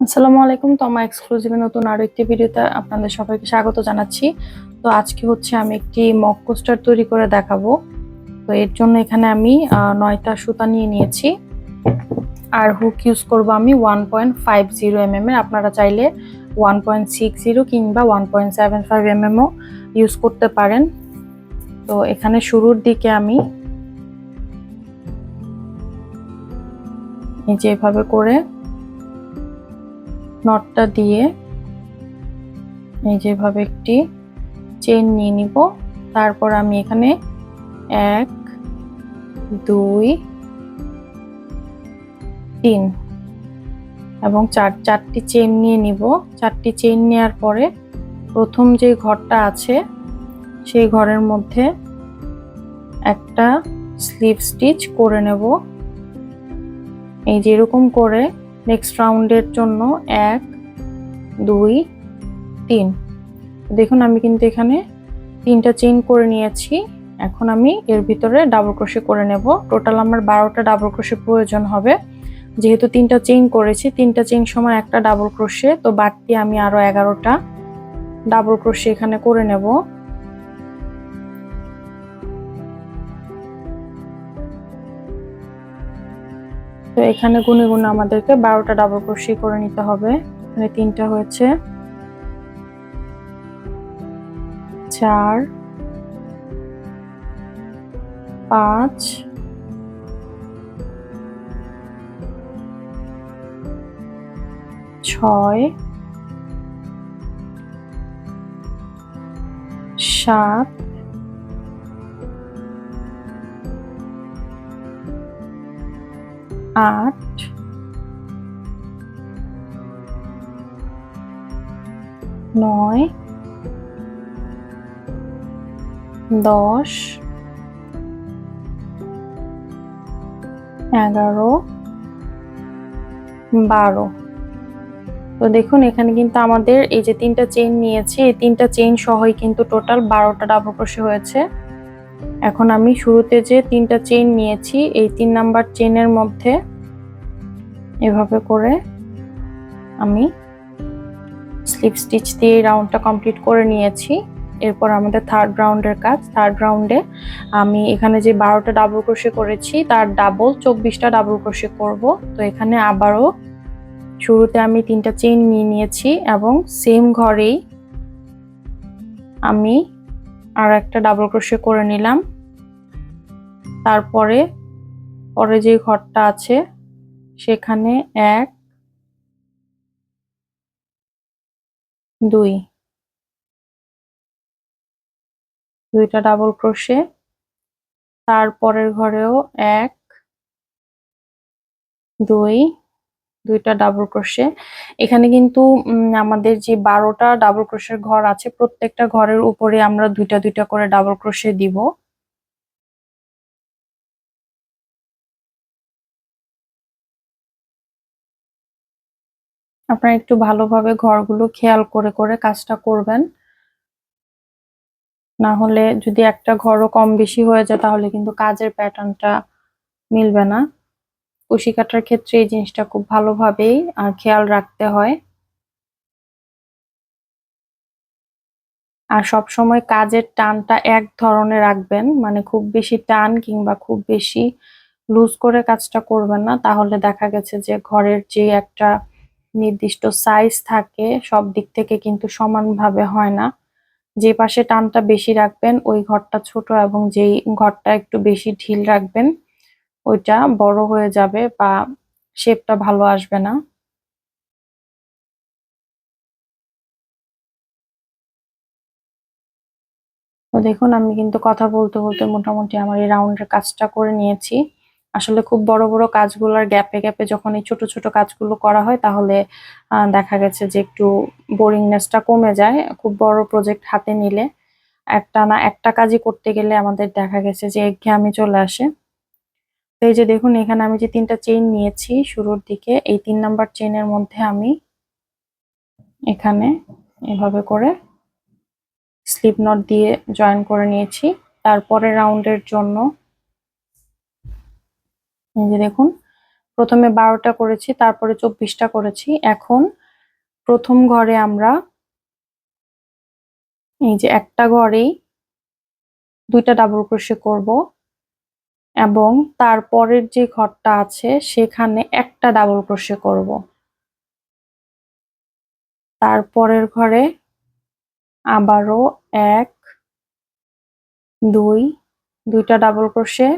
আসসালামু আলাইকুম তমা এক্সক্লুসিভে নতুন আরও একটি ভিডিওতে আপনাদের সবাইকে স্বাগত জানাচ্ছি। তো আজকে হচ্ছে আমি একটি মক কোস্টার তৈরি করে দেখাবো। তো এর জন্য এখানে আমি নয়টা সুতা নিয়ে নিয়েছি। আর হুক ইউজ করব আমি one point five zero M এর আপনারা চাইলে ওয়ান পয়েন্ট সিক্স জিরো কিংবা one point seven five M এমও ইউজ করতে পারেন। তো এখানে শুরুর দিকে আমি এই যে এভাবে করে নটটা দিয়ে এই যেভাবে একটি চেন নিয়ে নিব। তারপর আমি এখানে এক, দুই, তিন এবং চার, চারটি চেন নিয়ে নিব। চারটি চেন নেওয়ার পরে প্রথম যে ঘরটা আছে, সেই ঘরের মধ্যে একটা স্লিভ স্টিচ করে নেব। এই যেরকম করে নেক্সট রাউন্ডের জন্য এক, দুই, তিন। দেখুন, আমি কিন্তু এখানে তিনটা চেইন করে নিয়েছি। এখন আমি এর ভিতরে ডাবল ক্রোশে করে নেব। টোটাল আমার বারোটা ডাবল ক্রোশে প্রয়োজন হবে। যেহেতু তিনটা চেইন করেছি, তিনটা চেইন সময় একটা ডাবল ক্রোশে তো বাড়তি আমি আরও এগারোটা ডাবল ক্রোশে এখানে করে নেব। তো এখানে গুনে গুনে আমাদেরকে বারোটা ডাবল ক্রোশি করে নিতে হবে। এখানে তিনটা হয়েছে। চার, পাঁচ, ছয়, সাত আট। নয়। দশ। এগারো। বারো। তো দেখুন, এখানে কিন্তু আমাদের এই যে তিনটা চেইন নিয়েছি, এই তিনটা চেইন সহই কিন্তু টোটাল বারোটা ডাবল ক্রোশে হয়েছে। এখন আমি শুরুতে যে তিনটা চেইন নিয়েছি, এই তিন নাম্বার চেইনের মধ্যে এভাবে করে আমি স্লিপ স্টিচ দিয়ে রাউন্ডটা কমপ্লিট করে নিয়েছি। এরপর আমাদের থার্ড রাউন্ডের কাজ। থার্ড রাউন্ডে আমি এখানে যে বারোটা ডাবল ক্রোশে করেছি, তার ডাবল চব্বিশটা ডাবল ক্রোশে করব। তো এখানে আবারও শুরুতে আমি তিনটা চেইন নিয়ে নিয়েছি এবং সেম ঘরেই আমি আর একটা ডাবল ক্রোশে করে নিলাম। তারপরে, পরে যে ঘরটা আছে সেখানে এক, দুই। দুইটা ডাবল ক্রোশে তারপরের ঘরেও এক, দুই, দুইটা ডাবল ক্রোশে এখানে কিন্তু আমাদের যে বারোটা ডাবল ক্রোশের ঘর আছে, প্রত্যেকটা ঘরের উপরে আমরা দুইটা দুইটা করে ডাবল ক্রোশে দিব। আপনারা একটু ভালোভাবে ঘরগুলো খেয়াল করে করে কাজটা করবেন। না হলে যদি একটা ঘরও কম বেশি হয়ে যায়, তাহলে কিন্তু কাজের প্যাটার্নটা মিলবে না। কুশি কাটার ক্ষেত্রে এই জিনিসটা খুব ভালোভাবেই খেয়াল রাখতে হয়। আর সব সময় কাজের টানটা এক ধরনের রাখবেন মানে খুব বেশি টান কিংবা খুব বেশি লুজ করে কাজটা করবেন না। তাহলে দেখা গেছে যে ঘরের যে একটা নির্দিষ্ট সাইজ থাকে, সব দিক থেকে কিন্তু সমানভাবে হয় না। যে পাশে টানটা বেশি রাখবেন, ওই ঘরটা ছোট এবং যেই ঘরটা একটু বেশি ঢিল রাখবেন, ওইটা বড় হয়ে যাবে বা শেপটা ভালো আসবে না। দেখুন, আমি কিন্তু কথা বলতে বলতে মোটামুটি আমার এই রাউন্ডের কাজটা করে নিয়েছি। আসলে খুব বড় বড় কাজগুলোর গ্যাপে গ্যাপে যখন এই ছোট ছোট কাজগুলো করা হয়, তাহলে দেখা গেছে যে একটু বোরিংনেসটা কমে যায়। খুব বড় প্রজেক্ট হাতে নিলে একটা না একটা কাজই করতে গেলে আমাদের দেখা গেছে যে একঘেয়েমি চলে আসে। তো এই যে দেখুন, এখানে আমি যে তিনটা চেইন নিয়েছি শুরুর দিকে, এই তিন নাম্বার চেইনের মধ্যে আমি এখানে এভাবে করে স্লিপ নট দিয়ে জয়েন করে নিয়েছি। তারপরে রাউন্ডের জন্য এই যে দেখুন, প্রথমে বারোটা করেছি, তারপরে চব্বিশটা করেছি। এখন প্রথম ঘরে আমরা এই যে একটা ঘরেই দুইটা ডাবল ক্রোশে করব এবং তারপরের যে ঘরটা আছে, সেখানে একটা ডাবল ক্রোশে করব। তারপরের ঘরে আবারও এক, দুই, দুইটা ডাবল ক্রোশে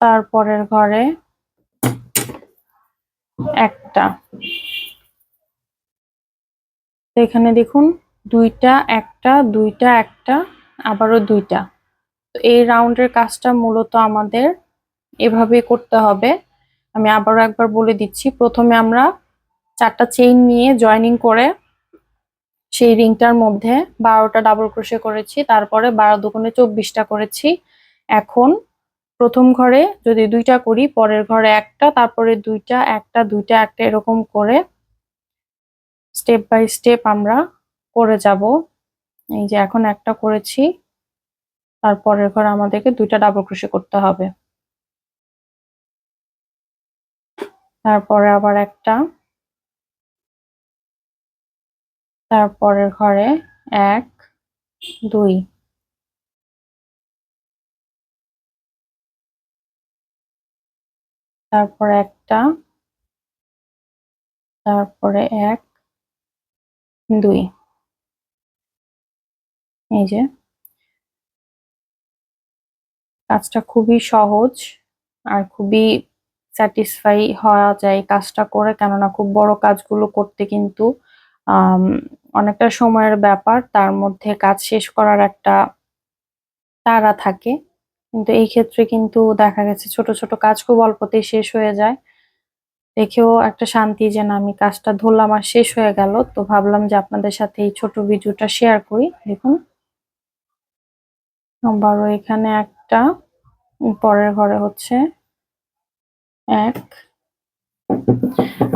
তারপরের ঘরে একটা। এখানে দেখুন, দুইটা, একটা দুইটা, একটা, আবারও দুইটা। তো এই রাউন্ডের কাজটা মূলত আমাদের এভাবে করতে হবে। আমি আবারও একবার বলে দিচ্ছি, প্রথমে আমরা চারটা চেইন নিয়ে জয়েনিং করে সেই রিংটার মধ্যে বারোটা ডাবল ক্রোশে করেছি, তারপরে বারো দুগুণে চব্বিশটা করেছি। এখন প্রথম ঘরে যদি দুইটা করি, পরের ঘরে একটা, তারপরে দুইটা, একটা দুইটা, একটা, এরকম করে স্টেপ বাই স্টেপ আমরা করে যাব। এই যে এখন একটা করেছি তারপরের ঘরে আমাদেরকে দুইটা ডাবল ক্রোশে করতে হবে। তারপরে আবার একটা, তারপরের ঘরে এক, দুই। তারপরে একটা, তারপরে এক, দুই। এই যে। কাজটা খুবই সহজ আর খুবই স্যাটিসফাই হওয়া যায় কাজটা করে, কেননা খুব বড় কাজগুলো করতে কিন্তু অনেকটা সময়ের ব্যাপার। তার মধ্যে কাজ শেষ করার একটা তাড়া থাকে। কিন্তু এই ক্ষেত্রে কিন্তু দেখা গেছে ছোট ছোট কাজ খুব অল্পতেই শেষ হয়ে যায়। দেখেও একটা শান্তি যে না, আমি কাজটা ধরলাম আর শেষ হয়ে গেল। তো ভাবলাম যে আপনাদের সাথে এই ছোট ভিডিওটা শেয়ার করি। দেখুন। আবারও এখানে একটা, পরের ঘরে হচ্ছে এক।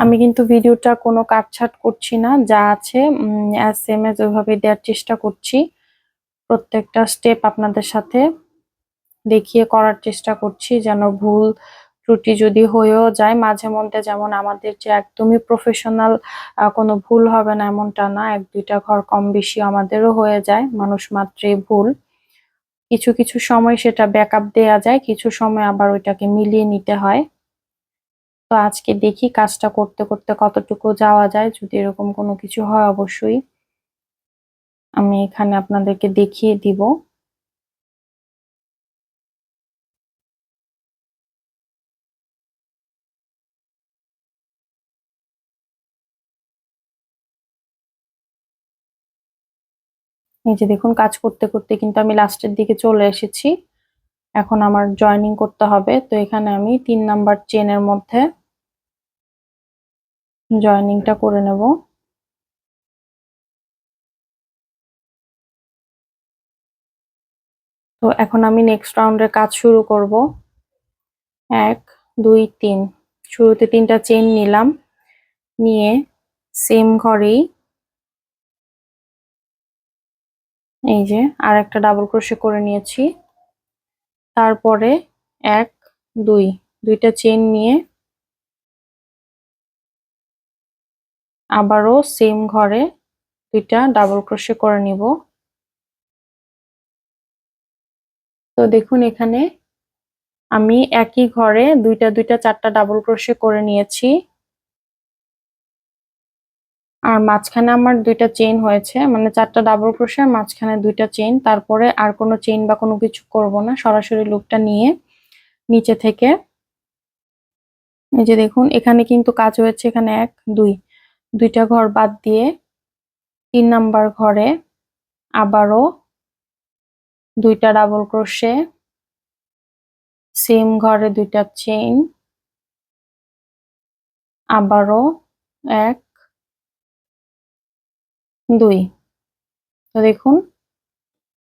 আমি কিন্তু ভিডিওটা কোনো কাটছাট করছি না, যা আছে এস এম এস ওইভাবে দেওয়ার চেষ্টা করছি। প্রত্যেকটা স্টেপ আপনাদের সাথে দেখিয়ে করার চেষ্টা করছি যেন ভুল ত্রুটি যদি হয়েও যায়, মাঝে মধ্যে যেমন আমাদের যে একদমই প্রফেশনাল কোনো ভুল হবে না এমনটা না, এক দুইটা ঘর কম বেশি আমাদেরও হয়ে যায়, মানুষ মাত্রে ভুল। কিছু কিছু সময় সেটা ব্যাকআপ দেয়া যায়, কিছু সময় আবার ওইটাকে মিলিয়ে নিতে হয়। তো আজকে দেখি কাজটা করতে করতে কতটুকু যাওয়া যায়, যদি এরকম কোনো কিছু হয় অবশ্যই আমি এখানে আপনাদেরকে দেখিয়ে দিব। এই যে দেখুন, কাজ করতে করতে কিন্তু আমি লাস্টের দিকে চলে এসেছি। এখন আমার জয়নিং করতে হবে। তো এখানে আমি তিন নাম্বার চেনের মধ্যে জয়নিংটা করে নেব। তো এখন আমি নেক্সট রাউন্ডের কাজ শুরু করব। এক, দুই, তিন। শুরুতে তিনটা চেন নিলাম। নিয়ে সেম ঘরেই এই যে, আর একটা ডাবল ক্রোশে করে নিয়েছি। তারপরে এক, দুই, দুইটা চেন নিয়ে আবারও সেম ঘরে দুইটা ডাবল ক্রোশে করে নিব। তো দেখুন এখানে আমি একই ঘরে দুইটা দুইটা, চারটা ডাবল ক্রোশে করে নিয়েছি। আর মাঝখানে আমার দুইটা চেইন হয়েছে মানে চারটা ডাবল ক্রোশে আর মাঝখানে দুইটা চেইন তারপরে আর কোনো চেইন বা কোনো কিছু করব না, সরাসরি লুকটা নিয়ে নিচে থেকে। এই যে দেখুন, এখানে কিন্তু কাজ হয়েছে এখানে এক, দুই। দুইটা ঘর বাদ দিয়ে তিন নাম্বার ঘরে আবারও দুইটা ডাবল ক্রোশে সেম ঘরে দুইটা চেইন আবারও এক দুই। তো দেখুন,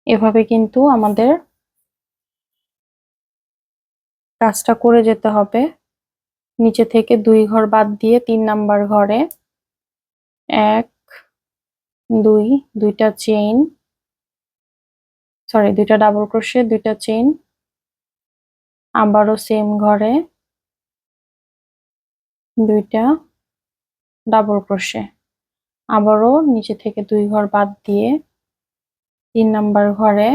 এভাবে কিন্তু আমাদের কাজটা করে যেতে হবে। নিচে থেকে দুই ঘর বাদ দিয়ে তিন নাম্বার ঘরে এক, দুই, দুইটা চেইন, সরি, দুইটা ডাবল ক্রোশে, দুইটা চেইন, আবারও সেম ঘরে দুইটা ডাবল ক্রোশে। আবারও নিচে থেকে দুই ঘর বাদ দিয়ে তিন নাম্বার ঘরে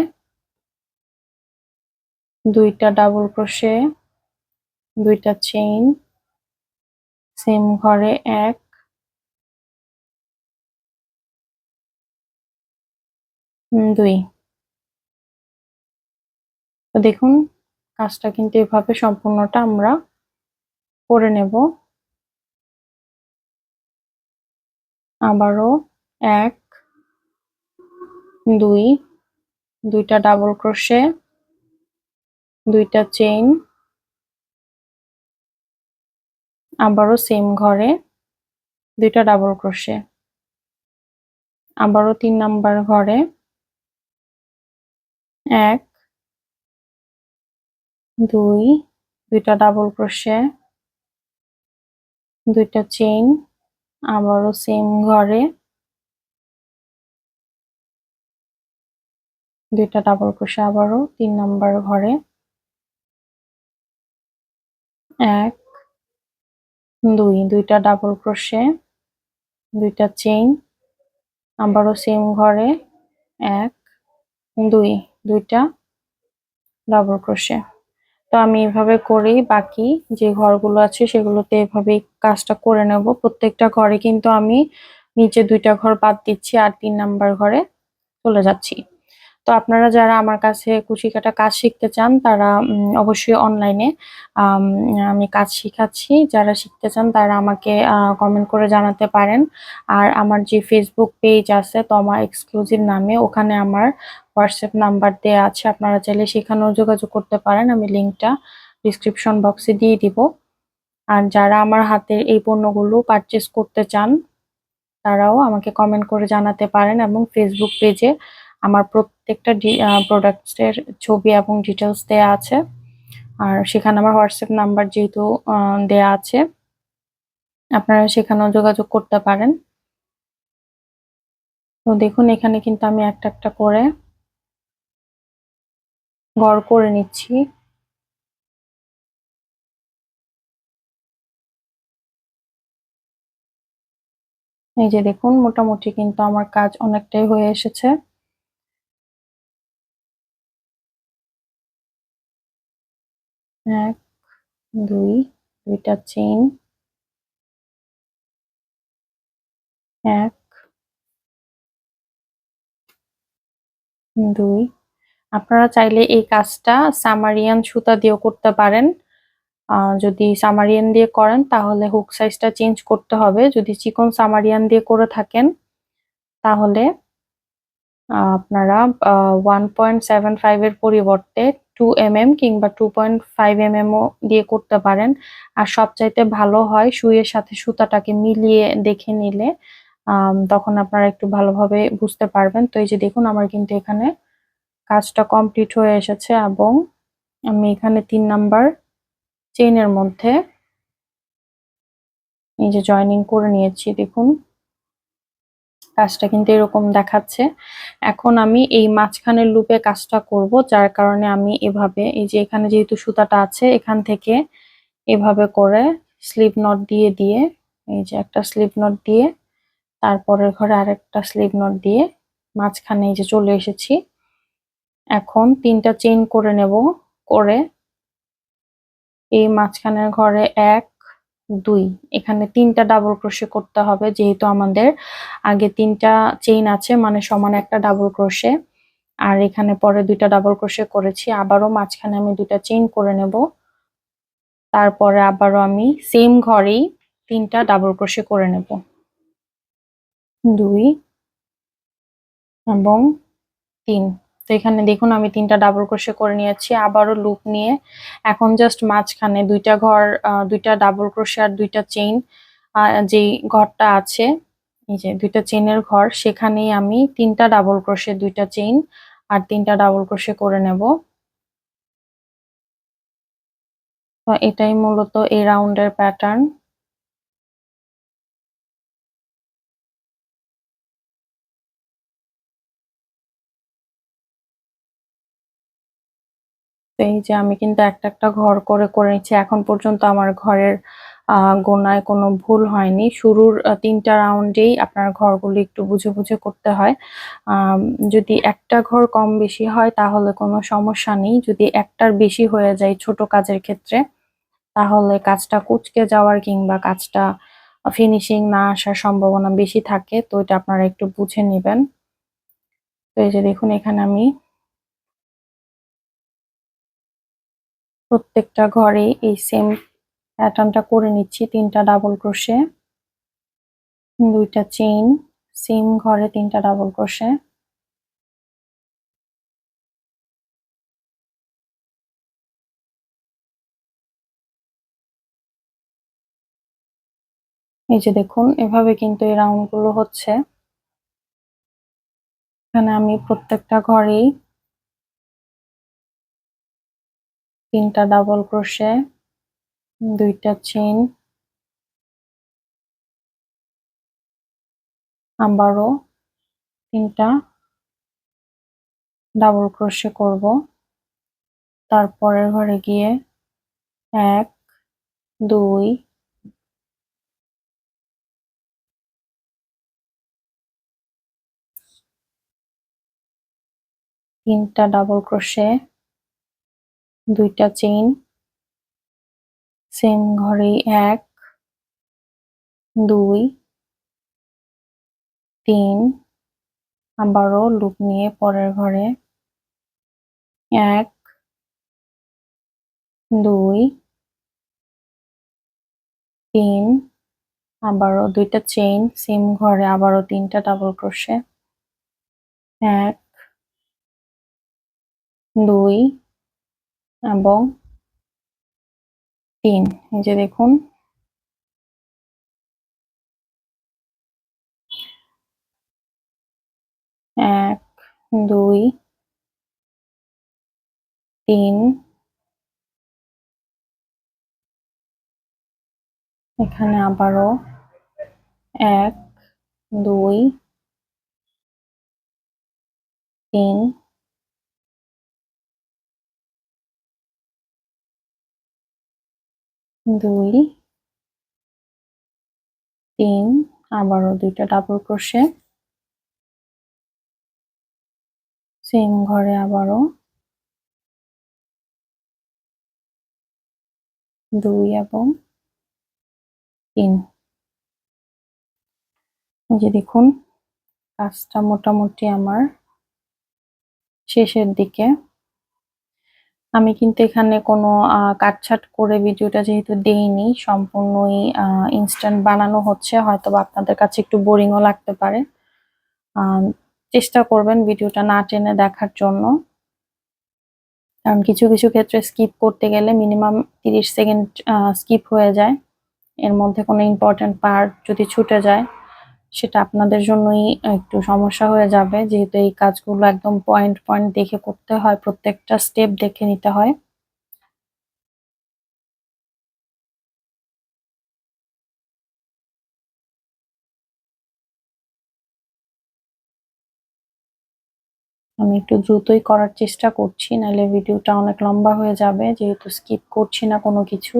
দুইটা ডাবল ক্রোশে দুইটা চেইন সেম ঘরে এক দুই। তো দেখুন, কাজটা কিন্তু এভাবে সম্পূর্ণটা আমরা করে নেব। আবারও এক, দুই, দুইটা ডাবল ক্রোশে দুইটা চেইন আবারও সেম ঘরে, দুইটা ডাবল ক্রোশে আবারও তিন নাম্বার ঘরে, এক, দুই, দুইটা ডাবল ক্রোশে দুইটা চেইন আবারও সেম ঘরে। দুইটা ডাবল ক্রোশে আবারও, তিন নাম্বার ঘরে। এক, দুই, দুইটা ডাবল ক্রোশে দুইটা চেইন আবারও সেম ঘরে। এক, দুই, দুইটা ডাবল ক্রোশে তো আমি এভাবে করেই বাকি যে ঘরগুলো আছে সেগুলোতে এভাবেই কাজটা করে নেব। প্রত্যেকটা ঘরে কিন্তু আমি নিচে দুইটা ঘর বাদ দিচ্ছি আর তিন নাম্বার ঘরে চলে যাচ্ছি। তো আপনারা যারা আমার কাছে কুচি কাটা কাজ শিখতে চান, তারা অবশ্যই অনলাইনে আমি কাজ শিখাচ্ছি। যারা শিখতে চান, তারা আমাকে কমেন্ট করে জানাতে পারেন। আর আমার যে ফেসবুক পেজ আছে, তমা এক্সক্লুসিভ নামে, ওখানে আমার হোয়াটসঅ্যাপ নাম্বার দেওয়া আছে, আপনারা চাইলে সেখানেও যোগাযোগ করতে পারেন, আমি লিঙ্কটা ডিসক্রিপশন বক্সে দিয়ে দিব। আর যারা আমার হাতের এই পণ্যগুলো পারচেস করতে চান, তারাও আমাকে কমেন্ট করে জানাতে পারেন এবং ফেসবুক পেজে আমার প্রত্যেকটা প্রোডাক্টসের ছবি এবং ডিটেলস দেয়া আছে। আর সেখানে আমার হোয়াটসঅ্যাপ নাম্বার যেহেতু দেয়া আছে, আপনারা সেখানেও যোগাযোগ করতে পারেন। তো দেখুন, এখানে কিন্তু আমি একটা একটা করে ঘর করে নিচ্ছি। এই যে দেখুন, মোটামুটি কিন্তু আমার কাজ অনেকটাই হয়ে এসেছে। এক, দুই, দুইটা চেন এক, দুই আপনারা চাইলে এই কাজটা সামারিয়ান সুতা দিয়েও করতে পারেন। যদি সামারিয়ান দিয়ে করেন, তাহলে হুক সাইজটা চেঞ্জ করতে হবে। যদি চিকন সামারিয়ান দিয়ে করে থাকেন, তাহলে আপনারা ওয়ান পয়েন্ট সেভেন ফাইভ এর পরিবর্তে টু এম এম কিংবা two point five M M ও দিয়ে করতে পারেন। আর সবচাইতে ভালো হয় সুইয়ের সাথে সুতাটাকে মিলিয়ে দেখে নিলে তখন আপনারা একটু ভালোভাবে বুঝতে পারবেন। তো এই যে দেখুন, আমার কিন্তু এখানে কাজটা কমপ্লিট হয়ে এসেছে এবং আমি এখানে তিন নাম্বার চেইনের মধ্যে এই যে জয়েনিং করে নিয়েছি, দেখুন। কাজটা কিন্তু এরকম দেখাচ্ছে। এখন আমি এই মাঝখানের লুপে কাজটা করব, যার কারণে আমি এভাবে, এই যে এখানে যেহেতু সুতাটা আছে, এখান থেকে এভাবে করে স্লিপ নট দিয়ে দিয়ে, এই যে একটা স্লিপ নট দিয়ে, তারপরের ঘরে আরেকটা স্লিপ নট দিয়ে মাঝখানে এই যে চলে এসেছি। এখন তিনটা চেইন করে নেব, করে এই মাঝখানের ঘরে এক, দুই। এখানে তিনটা ডাবল ক্রোশে করতে হবে, যেহেতু আমাদের আগে তিনটা চেইন আছে মানে সমান একটা ডাবল ক্রোশে আর এখানে পরে দুইটা ডাবল ক্রোশে করেছি, আবারও মাঝখানে আমি দুইটা চেইন করে নেব। তারপরে আবারও আমি সেম ঘরেই তিনটা ডাবল ক্রোশে করে নেব। দুই এবং তিন। তো এখানে দেখুন, আমি তিনটা ডাবল ক্রোশে করে নিয়েছি, আবারও লুপ নিয়ে। এখন জাস্ট মাঝখানে দুইটা ঘর দুইটা ডাবল ক্রোশে আর দুইটা চেইন যেই ঘরটা আছে, এই যে দুইটা চেইনের ঘর, সেখানেই আমি তিনটা ডাবল ক্রোশে দুইটা চেইন আর তিনটা ডাবল ক্রোশে করে নেব। এটাই মূলত এই রাউন্ডের প্যাটার্ন তো এই যে আমি কিন্তু একটা একটা ঘর করে করে নিচ্ছি। এখন পর্যন্ত আমার ঘরের গোনায় কোনো ভুল হয়নি। শুরুর তিনটা রাউন্ডেই আপনার ঘরগুলি একটু বুঝে বুঝে করতে হয়। যদি একটা ঘর কম বেশি হয় তাহলে কোনো সমস্যা নেই। যদি একটার বেশি হয়ে যায় ছোট কাজের ক্ষেত্রে, তাহলে কাজটা কুচকে যাওয়ার কিংবা কাজটা ফিনিশিং না আসার সম্ভাবনা বেশি থাকে, তো এটা আপনারা একটু বুঝে নেবেন। তো এই যে দেখুন এখানে আমি প্রত্যেকটা ঘরে এই সেম প্যাটার্নটা করে নিচ্ছি। তিনটা ডাবল ক্রোশে দুইটা চেইন সেম ঘরে তিনটা ডাবল ক্রোশে এই যে দেখুন, এভাবে কিন্তু এই রাউন্ডগুলো হচ্ছে। এখানে আমি প্রত্যেকটা ঘরেই তিনটা ডাবল ক্রোশে দুইটা চেইন আবারও তিনটা ডাবল ক্রোশে করব। তারপরের ঘরে গিয়ে এক, দুই, তিনটা ডাবল ক্রোশে দুইটা চেইন সেম ঘরেই এক, দুই, তিন, আবারও লুপ নিয়ে পরের ঘরে এক, দুই, তিন, আবারও দুইটা চেইন সেম ঘরে আবারও তিনটা ডাবল ক্রোশে এক, দুই এবং তিন এই যে দেখুন। এক দুই তিন। এখানে আবারও এক দুই তিন। দুই, তিন, আবারও দুইটা ডাবল ক্রোশে সেম ঘরে আবারও। দুই এবং তিন। এই যে দেখুন, কাজটা মোটামুটি আমার শেষের দিকে। আমি কিন্তু এখানে কোনো কাটছাট করে ভিডিওটা যেহেতু দেইনি, সম্পূর্ণই ইনস্ট্যান্ট বানানো হচ্ছে হয়তো আপনাদের কাছে একটু বোরিংও লাগতে পারে। চেষ্টা করবেন ভিডিওটা না টেনে দেখার জন্য। কারণ কিছু কিছু ক্ষেত্রে স্কিপ করতে গেলে মিনিমাম তিরিশ সেকেন্ড স্কিপ হয়ে যায়। এর মধ্যে কোনো ইম্পর্টেন্ট পার্ট যদি ছুটে যায় সেটা আপনাদের জন্যই একটু সমস্যা হয়ে যাবে। যেহেতু এই কাজগুলো একদম পয়েন্ট পয়েন্ট দেখে করতে হয়, প্রত্যেকটা স্টেপ দেখে নিতে হয়। আমি একটু দ্রুতই করার চেষ্টা করছি, নাহলে ভিডিওটা অনেক লম্বা হয়ে যাবে। যেহেতু স্কিপ করছি না কোনো কিছু।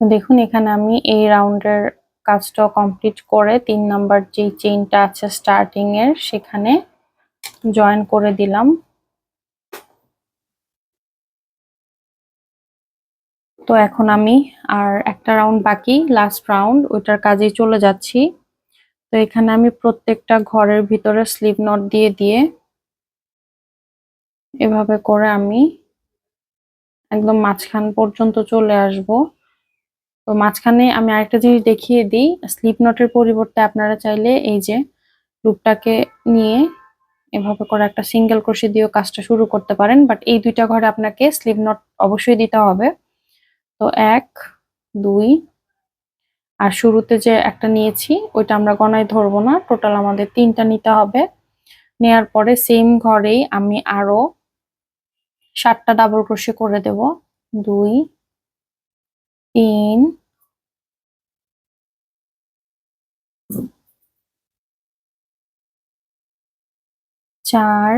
দেখুন, এখানে আমি এই রাউন্ডের কাজটা কমপ্লিট করে তিন নাম্বার যে চেইনটা আছে স্টার্টিং এর সেখানে জয়েন করে দিলাম। তো এখন আমি আর একটা রাউন্ড বাকি লাস্ট রাউন্ড ওইটার কাজেই চলে যাচ্ছি। তো এখানে আমি প্রত্যেকটা ঘরের ভিতরে স্লিপ নট দিয়ে দিয়ে এভাবে করে আমি একদম মাঝখান পর্যন্ত চলে আসব। তো মাঝখানে আমি আরেকটা জিনিস দেখিয়ে দিই। স্লিপ নটের পরিবর্তে আপনারা চাইলে এই যে লুপটাকে নিয়ে এভাবে করে একটা সিঙ্গেল ক্রোশে দিয়েও কাজটা শুরু করতে পারেন বাট এই দুইটা ঘরে আপনাকে স্লিপ নট অবশ্যই দিতে হবে। তো এক, দুই, আর শুরুতে যে একটা নিয়েছি, ওইটা আমরা গণায় ধরবো না টোটাল আমাদের তিনটা নিতে হবে। নেয়ার পরে সেম ঘরেই আমি আরও সাতটা ডাবল ক্রোশে করে দেব। দুই তিন চার.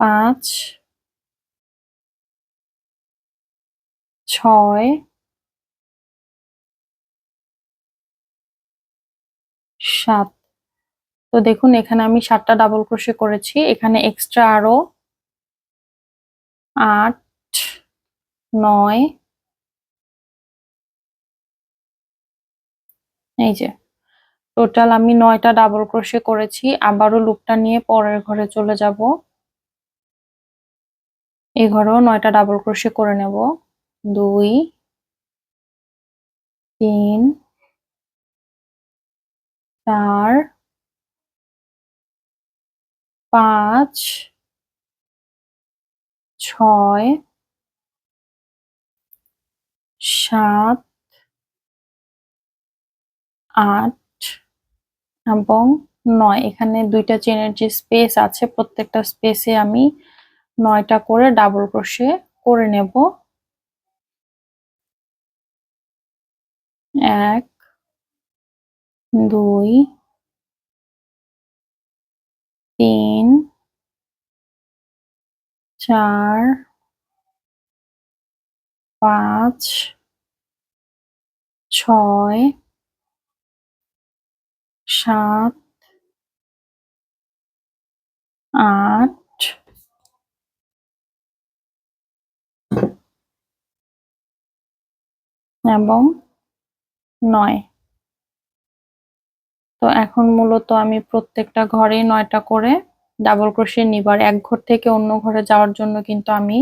পাঁচ. ছয়. সাত। তো দেখুন, এখানে আমি সাতটা ডাবল ক্রোশে করেছি। এখানে এক্সট্রা আরও আট নয়। এই যে টোটাল আমি নয়টা ডাবল ক্রোশে করেছি, আবারও লুপটা নিয়ে পরের ঘরে চলে যাব। এই ঘরেও নয়টা ডাবল ক্রোশে করে নেব। দুই, তিন, চার, পাঁচ, ছয় সাত, আট এবং নয়। এখানে দুইটা চেনের যে স্পেস আছে, প্রত্যেকটা স্পেসে আমি নয়টা করে ডাবল ক্রোশে করে নেব। এক, দুই, তিন, চার পাঁচ, ছয়, সাত, আট, এবং নয়। তো এখন মূলত আমি প্রত্যেকটা ঘরেই নয়টা করে ডাবল ক্রোশে নিবার এক ঘর থেকে অন্য ঘরে যাওয়ার জন্য কিন্তু আমি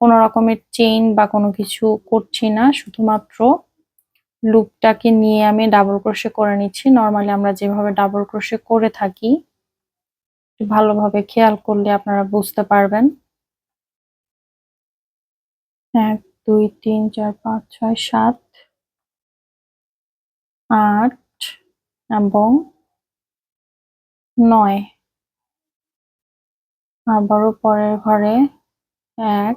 কোনো রকমের চেইন বা কোনো কিছু করছি না, শুধুমাত্র লুপটাকে নিয়ে আমি ডাবল ক্রোশে করে নিচ্ছি। নর্মালি আমরা যেভাবে ডাবল ক্রোশে করে থাকি ভালোভাবে খেয়াল করলে আপনারা বুঝতে পারবেন। এক, দুই, তিন, চার, পাঁচ, ছয়, সাত, আট এবং নয়। আবারও পরের ঘরে এক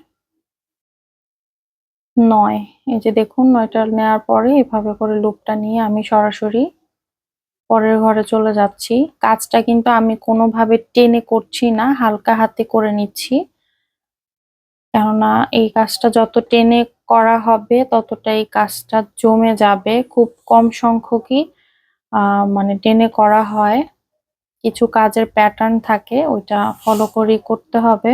নয়। এই যে দেখুন, নয়টা নেওয়ার পরে এভাবে করে লুপটা নিয়ে আমি সরাসরি পরের ঘরে চলে যাচ্ছি। কাজটা কিন্তু আমি কোনোভাবে টেনে করছি না, হালকা হাতে করে নিচ্ছি। কেননা এই কাজটা যত টেনে করা হবে ততটা এই কাজটা জমে যাবে। খুব কম সংখ্যকই মানে টেনে করা হয়। কিছু কাজের প্যাটার্ন থাকে, ওইটা ফলো করেই করতে হবে।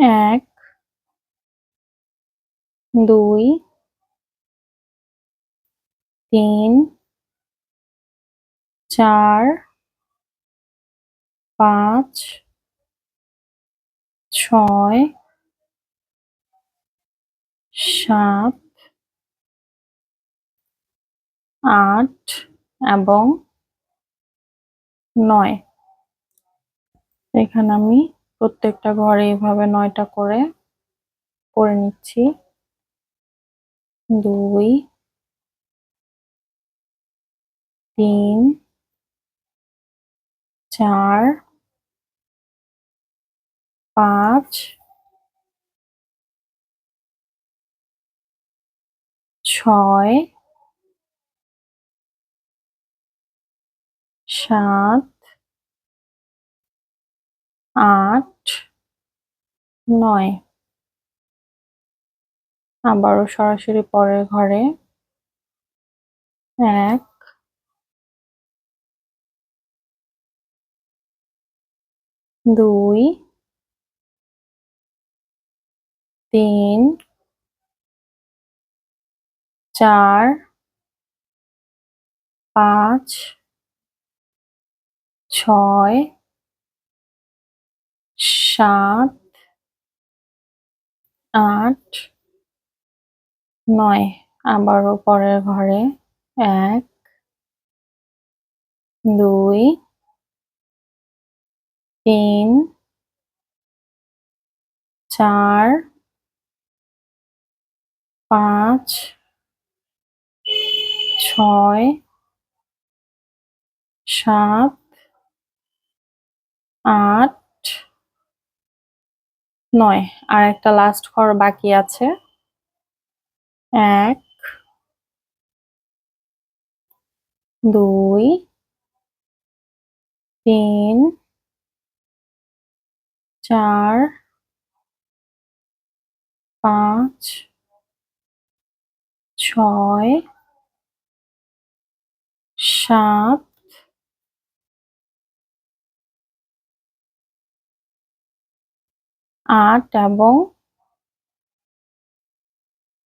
এক দুই তিন চার পাঁচ ছয় সাত আট এবং নয়। এখানে আমি প্রত্যেকটা ঘরে এভাবে নয়টা করে করে নিচ্ছি। দুই তিন চার পাঁচ ছয় সাত আট নয়। আবারও সরাসরি পরের ঘরে। এক। দুই। তিন। চার। পাঁচ। ছয়। সাত আট নয়। আবারও পরের ঘরে। এক দুই তিন চার পাঁচ ছয় সাত আট নয় আর একটা লাস্ট ঘর বাকি আছে। এক দুই তিন চার পাঁচ ছয় সাত আট এবং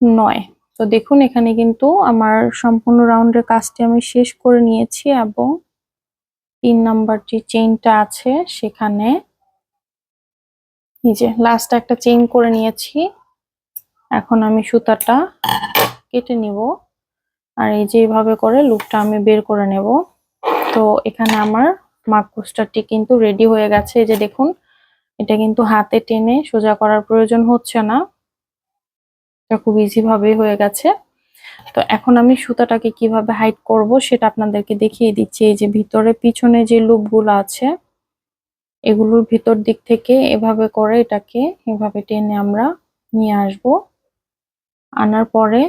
নয়। তো দেখুন, এখানে কিন্তু আমার সম্পূর্ণ রাউন্ডের কাজটি আমি শেষ করে নিয়েছি এবং তিন নাম্বার যে চেইনটা আছে সেখানে। এই যে লাস্ট একটা চেইন করে নিয়েছি। এখন আমি সুতাটা কেটে নিব। আর এই যে, এইভাবে করে লুপটা আমি বের করে নেব। তো এখানে আমার মার্ক পোস্টারটি কিন্তু রেডি হয়ে গেছে। এই যে দেখুন এটা কিন্তু হাতে টেনে সোজা করার প্রয়োজন হচ্ছে না। এটা খুব ইজি ভাবেই হয়ে গেছে। তো এখন আমি সুতাটাকে কীভাবে হাইট করব সেটা আপনাদেরকে দেখিয়ে দিচ্ছি। এই যে ভিতরে পিছনে যে লুপগুলো আছে, এগুলোর ভিতর দিক থেকে এভাবে করে এটাকে এভাবে টেনে আমরা নিয়ে আসব। আনার পরে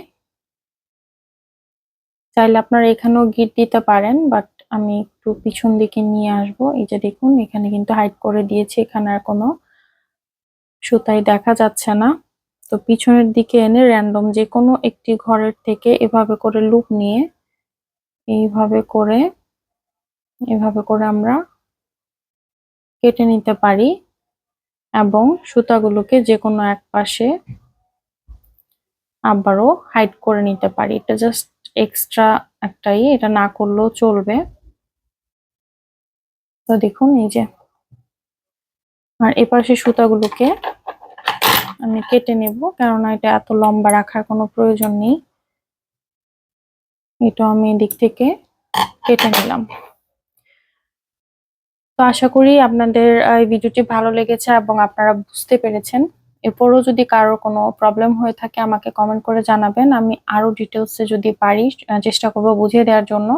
চাইলে আপনারা এখানেও গিট দিতে পারেন বাট আমি একটু পিছন দিকে নিয়ে আসব। এই যে দেখুন, এখানে কিন্তু হাইট করে দিয়েছি, এখানে আর কোনো সুতাই দেখা যাচ্ছে না। তো পিছনের দিকে এনে র্যান্ডম যে কোনো একটি ঘরের থেকে এভাবে করে লুপ নিয়ে, এইভাবে করে, এভাবে করে আমরা কেটে নিতে পারি এবং সুতাগুলোকে যে কোনো এক পাশে আবারও হাইড করে নিতে পারি। এটা জাস্ট এক্সট্রা একটাই এটা না করলেও চলবে। তো দেখুন এই যে। আর এপাশে সুতাগুলোকে আমি কেটে নেব, কেননা এটা এত লম্বা রাখার কোনো প্রয়োজন নেই। এটা আমি এদিক থেকে কেটে নিলাম। তো আশা করি আপনাদের এই ভিডিওটি ভালো লেগেছে এবং আপনারা বুঝতে পেরেছেন। এরপরও যদি কারোর কোনো প্রবলেম হয়ে থাকে, আমাকে কমেন্ট করে জানাবেন। আমি আরও ডিটেলসে যদি পারি চেষ্টা করব বুঝিয়ে দেওয়ার জন্য।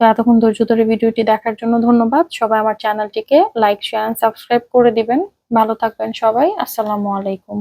তো এতক্ষণ ধৈর্য ধরে ভিডিওটি দেখার জন্য ধন্যবাদ। সবাই আমার চ্যানেলটিকে লাইক শেয়ার সাবস্ক্রাইব করে দিবেন। ভালো থাকবেন সবাই। আসসালামু আলাইকুম।